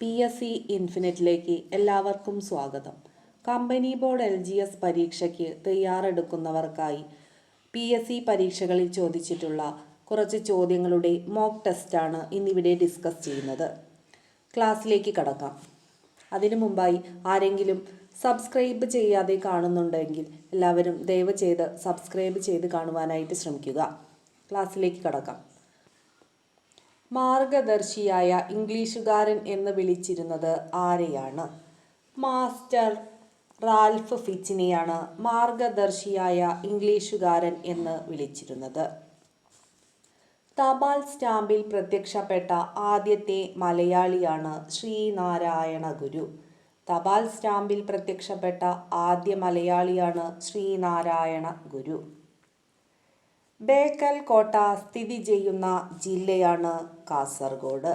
P S C ഇൻഫിനിറ്റിലേക്ക് എല്ലാവർക്കും സ്വാഗതം. Company board L G S പരീക്ഷയ്ക്ക് തയ്യാറെടുക്കുന്നവർക്കായി പി എസ് സി പരീക്ഷകളിൽ ചോദിച്ചിട്ടുള്ള കുറച്ച് ചോദ്യങ്ങളുടെ മോക്ക് ടെസ്റ്റാണ് ഇന്നിവിടെ ഡിസ്കസ് ചെയ്യുന്നത്. ക്ലാസ്സിലേക്ക് കടക്കാം. അതിനു മുമ്പായി ആരെങ്കിലും സബ്സ്ക്രൈബ് ചെയ്യാതെ കാണുന്നുണ്ടെങ്കിൽ എല്ലാവരും ദയവ് ചെയ്ത് സബ്സ്ക്രൈബ് ചെയ്ത് കാണുവാനായിട്ട് ശ്രമിക്കുക. ക്ലാസ്സിലേക്ക് കടക്കാം. മാർഗദർശിയായ ഇംഗ്ലീഷുകാരൻ എന്ന് വിളിച്ചിരുന്നത് ആരെയാണ്? മാസ്റ്റർ റാൽഫ് ഫിച്ചിനെയാണ് മാർഗദർശിയായ ഇംഗ്ലീഷുകാരൻ എന്ന് വിളിച്ചിരുന്നത്. തപാൽ സ്റ്റാമ്പിൽ പ്രത്യക്ഷപ്പെട്ട ആദ്യത്തെ മലയാളിയാണ് ശ്രീനാരായണ ഗുരു തപാൽ സ്റ്റാമ്പിൽ പ്രത്യക്ഷപ്പെട്ട ആദ്യ മലയാളിയാണ് ശ്രീനാരായണ ഗുരു ബേക്കൽ കോട്ട സ്ഥിതി ചെയ്യുന്ന ജില്ലയാണ് കാസർഗോഡ്.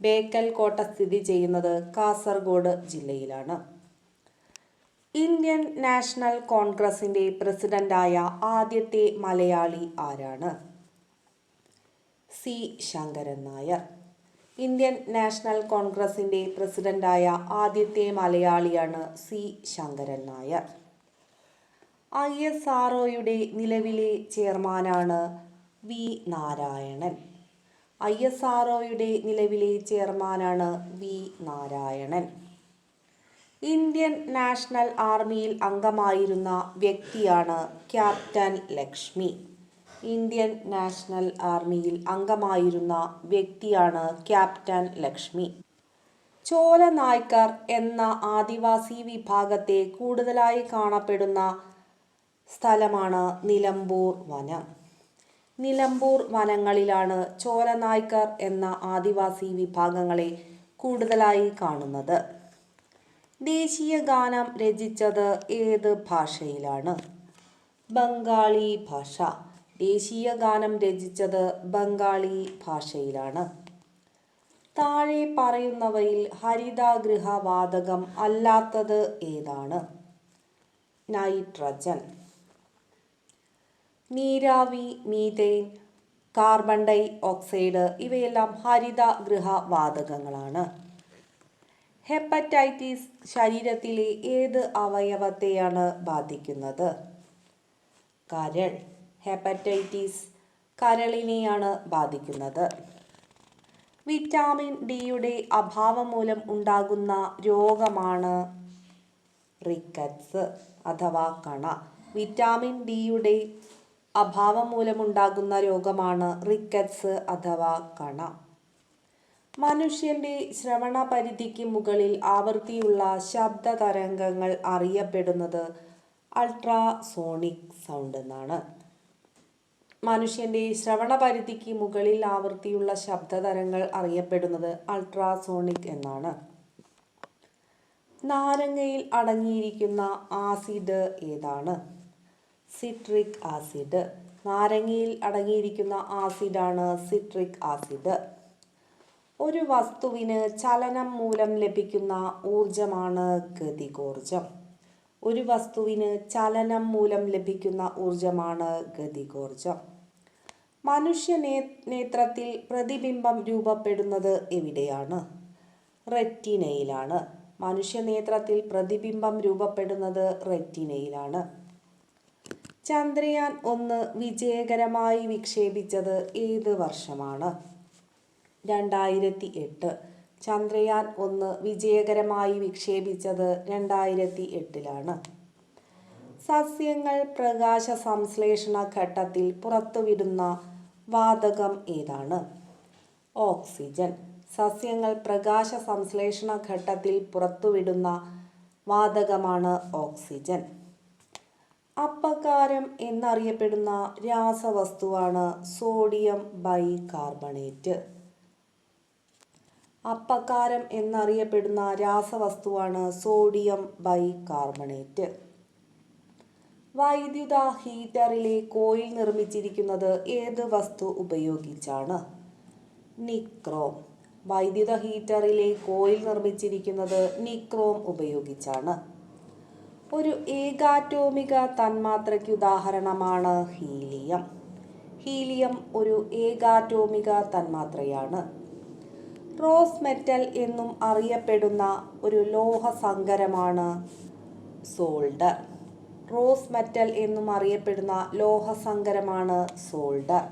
ബേക്കൽ കോട്ട സ്ഥിതി ചെയ്യുന്നത് കാസർഗോഡ് ജില്ലയിലാണ്. ഇന്ത്യൻ നാഷണൽ കോൺഗ്രസിന്റെ പ്രസിഡന്റായ ആദ്യത്തെ മലയാളി ആരാണ്? C. Sankaran Nair. Indian national കോൺഗ്രസിന്റെ പ്രസിഡന്റായ ആദ്യത്തെ മലയാളിയാണ് C. Sankaran Nair. I S R ഒയുടെ നിലവിലെ ചെയർമാനാണ് V Narayanan. I S R ഒയുടെ നിലവിലെ ചെയർമാനാണ് വി നാരായണൻ. ഇന്ത്യൻ നാഷണൽ ആർമിയിൽ അംഗമായിരുന്ന വ്യക്തിയാണ് ക്യാപ്റ്റൻ ലക്ഷ്മി. ഇന്ത്യൻ നാഷണൽ ആർമിയിൽ അംഗമായിരുന്ന വ്യക്തിയാണ് ക്യാപ്റ്റൻ ലക്ഷ്മി. ചോല നായ്ക്കർ എന്ന ആദിവാസി വിഭാഗത്തെ കൂടുതലായി കാണപ്പെടുന്ന സ്ഥലമാണ് നിലമ്പൂർ വനം. നിലമ്പൂർ വനങ്ങളിലാണ് ചോലനായ്ക്കർ എന്ന ആദിവാസി വിഭാഗങ്ങളെ കൂടുതലായി കാണുന്നത്. ദേശീയ ഗാനം രചിച്ചത് ഏത് ഭാഷയിലാണ്? ബംഗാളി ഭാഷ. ദേശീയ ഗാനം രചിച്ചത് ബംഗാളി ഭാഷയിലാണ്. താഴെ പറയുന്നവയിൽ ഹരിതാഗൃഹ വാതകം അല്ലാത്തത് ഏതാണ്? നൈട്രജൻ. നീരാവി മീതേൻ കാർബൺ ഡൈ ഓക്സൈഡ് ഇവയെല്ലാം ഹരിതഗൃഹ വാതകങ്ങളാണ് ഹെപ്പറ്റൈറ്റിസ് ശരീരത്തിലെ ഏത് അവയവത്തെയാണ് ബാധിക്കുന്നത്? കരൾ ഹെപ്പറ്റൈറ്റിസ് കരളിനെയാണ് ബാധിക്കുന്നത്. വിറ്റാമിൻ ഡിയുടെ അഭാവം മൂലം ഉണ്ടാകുന്ന രോഗമാണ് റിക്കറ്റ്സ് അഥവാ കണ. വിറ്റാമിൻ ഡിയുടെ അഭാവം മൂലമുണ്ടാകുന്ന രോഗമാണ് റിക്കറ്റ്സ് അഥവാ കണ. മനുഷ്യന്റെ ശ്രവണ പരിധിക്ക് മുകളിൽ ആവൃത്തിയുള്ള ശബ്ദ തരംഗങ്ങൾ അറിയപ്പെടുന്നത് അൾട്രാസോണിക് സൗണ്ട് എന്നാണ്. മനുഷ്യന്റെ ശ്രവണ പരിധിക്ക് മുകളിൽ ആവൃത്തിയുള്ള ശബ്ദതരങ്ങൾ അറിയപ്പെടുന്നത് അൾട്രാസോണിക് എന്നാണ്. നാരങ്ങയിൽ അടങ്ങിയിരിക്കുന്ന ആസിഡ് ഏതാണ്? Citric acid. നാരങ്ങയിൽ അടങ്ങിയിരിക്കുന്ന ആസിഡാണ് സിട്രിക് ആസിഡ്. ഒരു വസ്തുവിന് ചലനം മൂലം ലഭിക്കുന്ന ഊർജമാണ് ഗതികോർജം ഒരു വസ്തുവിന് ചലനം മൂലം ലഭിക്കുന്ന ഊർജമാണ് ഗതികോർജം മനുഷ്യ നേത്രത്തിൽ പ്രതിബിംബം രൂപപ്പെടുന്നത് എവിടെയാണ്? റെറ്റിനയിലാണ്. മനുഷ്യ നേത്രത്തിൽ പ്രതിബിംബം രൂപപ്പെടുന്നത് റെറ്റിനയിലാണ്. ചന്ദ്രയാൻ ഒന്ന് വിജയകരമായി വിക്ഷേപിച്ചത് ഏത് വർഷമാണ്? രണ്ടായിരത്തി എട്ട് ചന്ദ്രയാൻ ഒന്ന് വിജയകരമായി വിക്ഷേപിച്ചത് രണ്ടായിരത്തി എട്ടിലാണ് സസ്യങ്ങൾ പ്രകാശ സംശ്ലേഷണ ഘട്ടത്തിൽ പുറത്തുവിടുന്ന വാതകം ഏതാണ്? ഓക്സിജൻ. സസ്യങ്ങൾ പ്രകാശ സംശ്ലേഷണ ഘട്ടത്തിൽ പുറത്തുവിടുന്ന വാതകമാണ് ഓക്സിജൻ. അപ്പകാരം എന്നറിയപ്പെടുന്ന രാസവസ്തുവാണ് സോഡിയം ബൈകാർബണേറ്റ്. അപ്പക്കാരം എന്നറിയപ്പെടുന്ന രാസവസ്തുവാണ് സോഡിയം ബൈകാർബണേറ്റ്. വൈദ്യുത ഹീറ്ററിലെ കോയിൽ നിർമ്മിച്ചിരിക്കുന്നത് ഏത് വസ്തു ഉപയോഗിച്ചാണ്? നിക്രോം. വൈദ്യുത ഹീറ്ററിലെ കോയിൽ നിർമ്മിച്ചിരിക്കുന്നത് നിക്രോം ഉപയോഗിച്ചാണ്. ഒരു ഏകാറ്റോമിക തന്മാത്രയ്ക്ക് ഉദാഹരണമാണ് ഹീലിയം. ഹീലിയം ഒരു ഏകാറ്റോമിക തന്മാത്രയാണ്. റോസ് മെറ്റൽ എന്നും അറിയപ്പെടുന്ന ഒരു ലോഹ സങ്കരമാണ് സോൾഡർ റോസ് മെറ്റൽ എന്നും അറിയപ്പെടുന്ന ലോഹ സങ്കരമാണ് സോൾഡർ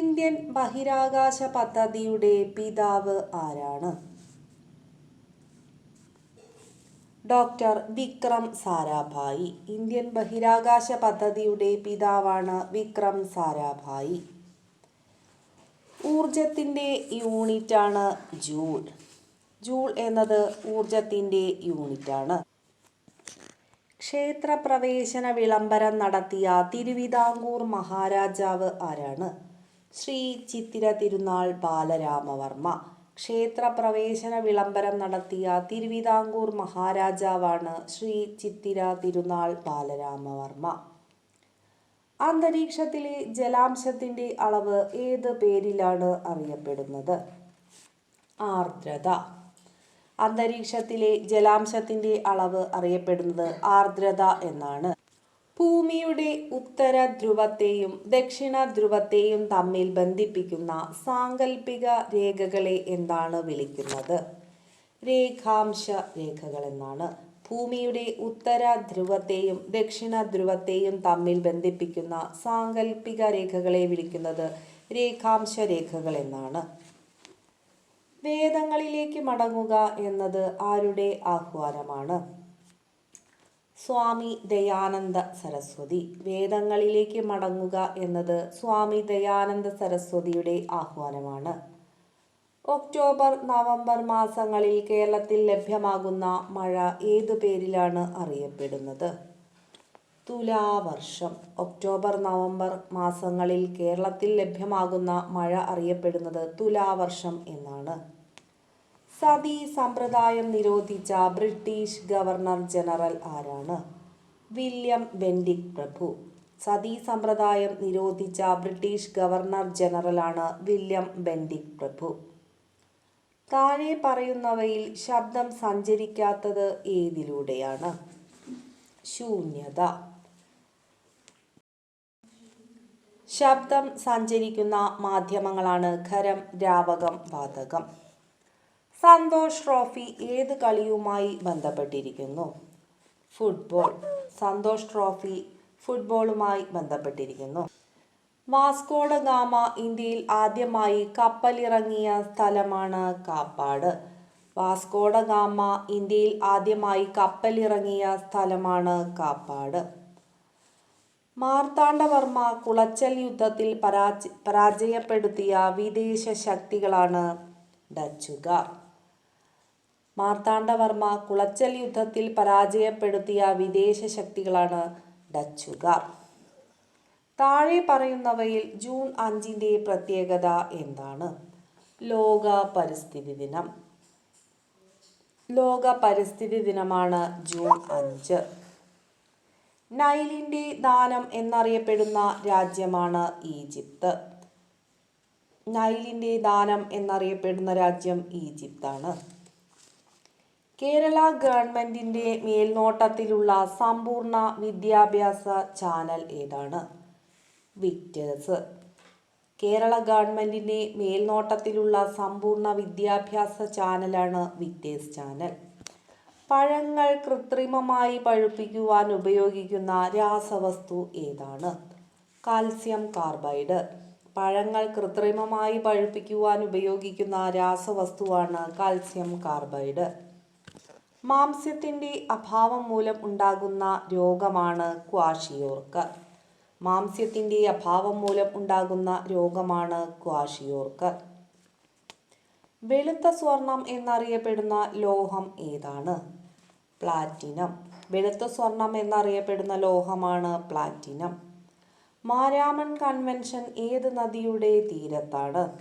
ഇന്ത്യൻ ബഹിരാകാശ പദ്ധതിയുടെ പിതാവ് ആരാണ്? ഡോക്ടർ വിക്രം സാരാഭായി. ഇന്ത്യൻ ബഹിരാകാശ പദ്ധതിയുടെ പിതാവാണ് വിക്രം സാരാഭായി. ഊർജത്തിന്റെ യൂണിറ്റാണ് ജൂൾ. ജൂൾ എന്നത് ഊർജത്തിന്റെ യൂണിറ്റാണ്. ക്ഷേത്രപ്രവേശന വിളംബരം നടത്തിയ തിരുവിതാംകൂർ മഹാരാജാവ് ആരാണ്? ശ്രീ ചിത്തിര തിരുനാൾ ബാലരാമവർമ്മ. ക്ഷേത്രപ്രവേശന വിളംബരം നടത്തിയ തിരുവിതാംകൂർ മഹാരാജാവാണ് ശ്രീ ചിത്തിര തിരുനാൾ ബാലരാമവർമ്മ. അന്തരീക്ഷത്തിലെ ജലാംശത്തിന്റെ അളവ് ഏത് പേരിലാണ് അറിയപ്പെടുന്നത്? ആർദ്രത. അന്തരീക്ഷത്തിലെ ജലാംശത്തിന്റെ അളവ് അറിയപ്പെടുന്നത് ആർദ്രത എന്നാണ്. ഭൂമിയുടെ ഉത്തര ധ്രുവത്തെയും ദക്ഷിണ ധ്രുവത്തെയും തമ്മിൽ ബന്ധിപ്പിക്കുന്ന സാങ്കല്പിക രേഖകളെ എന്താണ് വിളിക്കുന്നത്? രേഖാംശ രേഖകൾ എന്നാണ്. ഭൂമിയുടെ ഉത്തര ധ്രുവത്തെയും ദക്ഷിണ ധ്രുവത്തെയും തമ്മിൽ ബന്ധിപ്പിക്കുന്ന സാങ്കല്പിക രേഖകളെ വിളിക്കുന്നത് രേഖാംശ രേഖകൾ എന്നാണ്. വേദങ്ങളിലേക്ക് മടങ്ങുക എന്നത് ആരുടെ ആഹ്വാനമാണ്? സ്വാമി ദയാനന്ദ സരസ്വതി. വേദങ്ങളിലേക്ക് മടങ്ങുക എന്നത് സ്വാമി ദയാനന്ദ സരസ്വതിയുടെ ആഹ്വാനമാണ്. ഒക്ടോബർ നവംബർ മാസങ്ങളിൽ കേരളത്തിൽ ലഭ്യമാകുന്ന മഴ ഏതു പേരിലാണ് അറിയപ്പെടുന്നത്? തുലാവർഷം. ഒക്ടോബർ നവംബർ മാസങ്ങളിൽ കേരളത്തിൽ ലഭ്യമാകുന്ന മഴ അറിയപ്പെടുന്നത് തുലാവർഷം എന്നാണ്. സതി സമ്പ്രദായം നിരോധിച്ച ബ്രിട്ടീഷ് ഗവർണർ ജനറൽ ആരാണ്? വില്യം ബെൻഡിക് പ്രഭു. സതി സമ്പ്രദായം നിരോധിച്ച ബ്രിട്ടീഷ് ഗവർണർ ജനറലാണ് വില്യം ബെൻഡിക് പ്രഭു. താഴെ പറയുന്നവയിൽ ശബ്ദം സഞ്ചരിക്കാത്തത് ഏതിലൂടെയാണ്? ശൂന്യത. ശബ്ദം സഞ്ചരിക്കുന്ന മാധ്യമങ്ങളാണ് ഖരം ദ്രാവകം വാതകം. സന്തോഷ് ട്രോഫി ഏത് കളിയുമായി ബന്ധപ്പെട്ടിരിക്കുന്നു? ഫുട്ബോൾ. സന്തോഷ് ട്രോഫി ഫുട്ബോളുമായി ബന്ധപ്പെട്ടിരിക്കുന്നു. വാസ്കോഡ ഗാമ ഇന്ത്യയിൽ ആദ്യമായി കപ്പലിറങ്ങിയ സ്ഥലമാണ് കാപ്പാട്. വാസ്കോഡ ഗാമ ഇന്ത്യയിൽ ആദ്യമായി കപ്പലിറങ്ങിയ സ്ഥലമാണ് കാപ്പാട്. മാർത്താണ്ഡവർമ്മ കുളച്ചൽ യുദ്ധത്തിൽ പരാജ പരാജയപ്പെടുത്തിയ വിദേശ ശക്തികളാണ് ഡച്ചുകാർ. മാർത്താണ്ഡവർമ്മ കുളച്ചൽ യുദ്ധത്തിൽ പരാജയപ്പെടുത്തിയ വിദേശ ശക്തികളാണ് ഡച്ചുകാർ. താഴെ പറയുന്നവയിൽ ജൂൺ അഞ്ചിന്റെ പ്രത്യേകത എന്താണ്? ലോക പരിസ്ഥിതി ദിനം. ലോക പരിസ്ഥിതി ദിനമാണ് ജൂൺ അഞ്ച്. നൈലിന്റെ ദാനം എന്നറിയപ്പെടുന്ന രാജ്യമാണ് ഈജിപ്ത്. നൈലിന്റെ ദാനം എന്നറിയപ്പെടുന്ന രാജ്യം ഈജിപ്താണ്. കേരള ഗവൺമെന്റിന്റെ മേൽനോട്ടത്തിലുള്ള സമ്പൂർണ വിദ്യാഭ്യാസ ചാനൽ ഏതാണ്? വിക്ടേഴ്സ്. കേരള ഗവൺമെന്റിന്റെ മേൽനോട്ടത്തിലുള്ള സമ്പൂർണ വിദ്യാഭ്യാസ ചാനലാണ് വിക്ടേഴ്സ് ചാനൽ. പഴങ്ങൾ കൃത്രിമമായി പഴുപ്പിക്കുവാൻ ഉപയോഗിക്കുന്ന രാസവസ്തു ഏതാണ്? Calcium carbide. പഴങ്ങൾ കൃത്രിമമായി പഴുപ്പിക്കുവാൻ ഉപയോഗിക്കുന്ന രാസവസ്തുവാണ് കാൽസ്യം കാർബൈഡ്. മാംസ്യത്തിന്റെ അഭാവം മൂലം ഉണ്ടാകുന്ന രോഗമാണ് ക്വാഷിയോർക്ക്. മാംസ്യത്തിന്റെ അഭാവം മൂലം ഉണ്ടാകുന്ന രോഗമാണ് ക്വാഷിയോർക്ക്. വെളുത്ത സ്വർണം എന്നറിയപ്പെടുന്ന ലോഹം ഏതാണ്? പ്ലാറ്റിനം. വെളുത്ത സ്വർണം എന്നറിയപ്പെടുന്ന ലോഹമാണ് പ്ലാറ്റിനം. മാരാമൺ കൺവെൻഷൻ ഏത് നദിയുടെ തീരത്താണ്?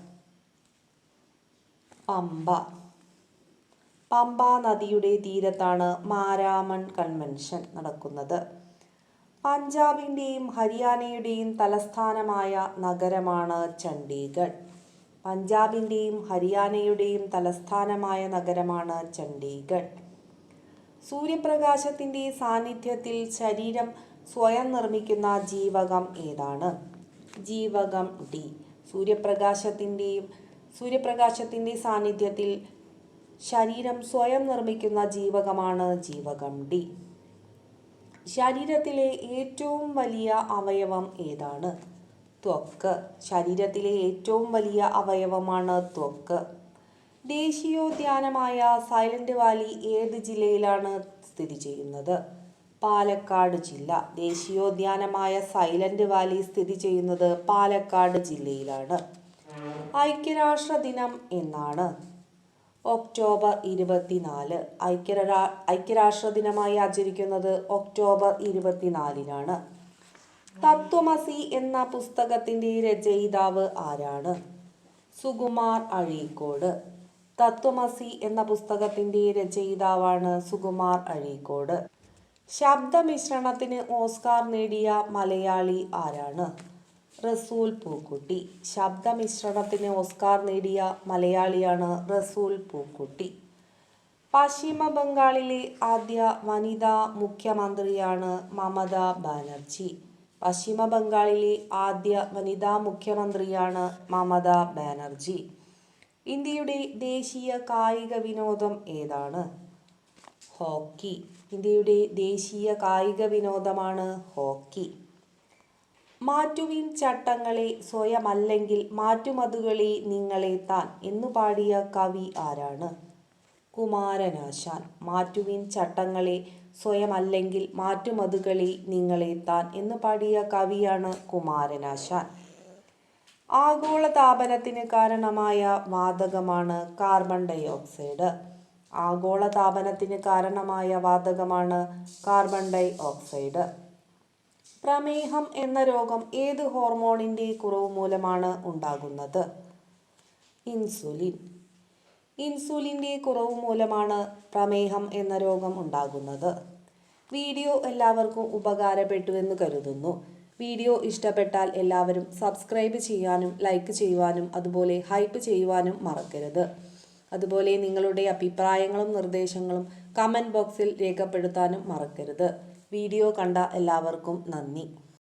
പമ്പ പമ്പ നദിയുടെ തീരത്താണ് മാരാമൺ കൺവെൻഷൻ നടക്കുന്നത്. പഞ്ചാബിന്റെയും ഹരിയാനയുടെയും തലസ്ഥാനമായ നഗരമാണ് ചണ്ഡീഗഡ്. പഞ്ചാബിന്റെയും ഹരിയാനയുടെയും തലസ്ഥാനമായ നഗരമാണ് ചണ്ഡീഗഡ്. സൂര്യപ്രകാശത്തിന്റെ സാന്നിധ്യത്തിൽ ശരീരം സ്വയം നിർമ്മിക്കുന്ന ജീവകം ഏതാണ്? ജീവകം ഡി. സൂര്യപ്രകാശത്തിന്റെയും സൂര്യപ്രകാശത്തിന്റെ സാന്നിധ്യത്തിൽ ശരീരം സ്വയം നിർമ്മിക്കുന്ന ജീവകമാണ് ജീവകം ഡി ശരീരത്തിലെ ഏറ്റവും വലിയ അവയവം ഏതാണ്? ത്വക്ക്. ശരീരത്തിലെ ഏറ്റവും വലിയ അവയവമാണ് ത്വക്ക്. ദേശീയോദ്യാനമായ സൈലന്റ് വാലി ഏത് ജില്ലയിലാണ് സ്ഥിതി ചെയ്യുന്നത്? പാലക്കാട് ജില്ല. ദേശീയോദ്യാനമായ സൈലന്റ് വാലി സ്ഥിതി ചെയ്യുന്നത് പാലക്കാട് ജില്ലയിലാണ്. ഐക്യരാഷ്ട്ര ദിനം എന്നാണ്. ഒക്ടോബർ ഇരുപത്തിനാല്. ഐക്യരാ ഐക്യരാഷ്ട്ര ദിനമായി ആചരിക്കുന്നത് ഒക്ടോബർ ഇരുപത്തിനാലിനാണ്. തത്വമസി എന്ന പുസ്തകത്തിന്റെ രചയിതാവ് ആരാണ്? സുകുമാർ അഴീക്കോട്. തത്വമസി എന്ന പുസ്തകത്തിന്റെ രചയിതാവാണ് സുകുമാർ അഴീക്കോട്. ശബ്ദമിശ്രണത്തിന് ഓസ്കാർ നേടിയ മലയാളി ആരാണ്? റസൂൽ പൂക്കുട്ടി. ശബ്ദമിശ്രണത്തിന് ഓസ്കാർ നേടിയ മലയാളിയാണ് റസൂൽ പൂക്കുട്ടി. പശ്ചിമ ബംഗാളിലെ ആദ്യ വനിതാ മുഖ്യമന്ത്രിയാണ് മമത ബാനർജി. പശ്ചിമ ബംഗാളിലെ ആദ്യ വനിതാ മുഖ്യമന്ത്രിയാണ് മമത ബാനർജി. ഇന്ത്യയുടെ ദേശീയ കായിക വിനോദം ഏതാണ്? ഹോക്കി. ഇന്ത്യയുടെ ദേശീയ കായിക വിനോദമാണ് ഹോക്കി. മാറ്റുവിൻ ചട്ടങ്ങളെ സ്വയമല്ലെങ്കിൽ മാറ്റുമതുകളെ നിങ്ങളെ താൻ എന്നു പാടിയ കവി ആരാണ്? കുമാരനാശാൻ. മാറ്റുവിൻ ചട്ടങ്ങളെ സ്വയമല്ലെങ്കിൽ മാറ്റുമതുകളെ നിങ്ങളെ താൻ എന്നു പാടിയ കവിയാണ് കുമാരനാശാൻ. ആഗോള താപനത്തിന് കാരണമായ വാതകമാണ് കാർബൺ ഡൈ ഓക്സൈഡ് ആഗോളതാപനത്തിന് കാരണമായ വാതകമാണ് കാർബൺ ഡൈ ഓക്സൈഡ് പ്രമേഹം എന്ന രോഗം ഏത് ഹോർമോണിന്റെ കുറവ് മൂലമാണ് ഉണ്ടാകുന്നത്? ഇൻസുലിൻ. ഇൻസുലിന്റെ കുറവ് മൂലമാണ് പ്രമേഹം എന്ന രോഗം ഉണ്ടാകുന്നത്. വീഡിയോ എല്ലാവർക്കും ഉപകാരപ്പെട്ടു എന്ന് കരുതുന്നു. വീഡിയോ ഇഷ്ടപ്പെട്ടാൽ എല്ലാവരും സബ്സ്ക്രൈബ് ചെയ്യാനും ലൈക്ക് ചെയ്യുവാനും അതുപോലെ ഹൈപ്പ് ചെയ്യുവാനും മറക്കരുത്. അതുപോലെ നിങ്ങളുടെ അഭിപ്രായങ്ങളും നിർദ്ദേശങ്ങളും കമന്റ് ബോക്സിൽ രേഖപ്പെടുത്താനും മറക്കരുത്. വീഡിയോ കണ്ട എല്ലാവർക്കും നന്ദി.